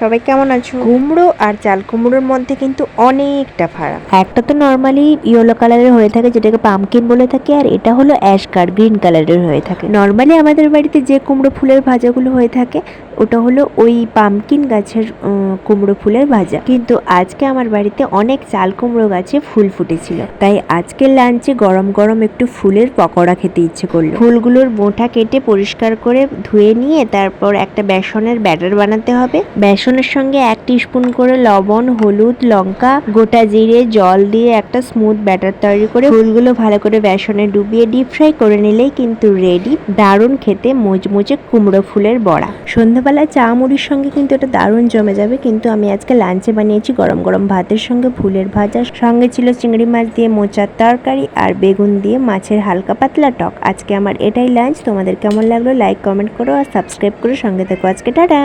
সবাই কেমন আছো? কুমড়ো আর চাল কুমড়োর মধ্যে কিন্তু অনেকটা ফারাক। একটা তো নর্মালি ইয়েলো কালারের হয়ে থাকে যেটাকে পামকিন বলে থাকে আর এটা হলো অ্যাশ কার গ্রিন কালারের হয়ে থাকে। নর্মালি আমাদের বাড়িতে যে কুমড়ো ফুলের ভাজাগুলো হয়ে থাকে ওটা হলো ওই পামকিন গাছের কুমড়ো ফুলের ভাজা। কিন্তু আজকে আমার বাড়িতে অনেক চাল কুমড়ো গাছে ফুল ফুটেছিল। তাই আজকের লাঞ্চে গরম গরম একটু ফুলের পকোড়া খেতে ইচ্ছে করল। ফুলগুলোর মোটা কেটে পরিষ্কার করে ধুয়ে নিয়ে তারপর একটা বেসনের ব্যাটার বানাতে হবে। বেসনের সঙ্গে এক স্পুন করে লবণ, হলুদ, লঙ্কা, গোটা জিরে, জল দিয়ে একটা স্মুথ ব্যাটার তৈরি করে ফুলগুলো ভালো করে বেসনে ডুবিয়ে ডিপ ফ্রাই করে নিলেই কিন্তু রেডি দারুণ খেতে মুচমুচে কুমড়ো ফুলের বড়া। সন্ধ্যাবেলা চা মুড়ির সঙ্গে কিন্তু এটা দারুণ জমে যাবে। কিন্তু আমি আজকে লাঞ্চে বানিয়েছি গরম গরম ভাতের সঙ্গে ফুলের ভাজা। সঙ্গে ছিল চিংড়ি মাছ দিয়ে মোচার তরকারি আর বেগুন দিয়ে মাছের হালকা পাতলা টক। আজকে আমার এটাই লাঞ্চ। তোমাদের কেমন লাগল? লাইক কমেন্ট করো আর সাবস্ক্রাইব করো। সঙ্গে থেকো। আজকে টাটা!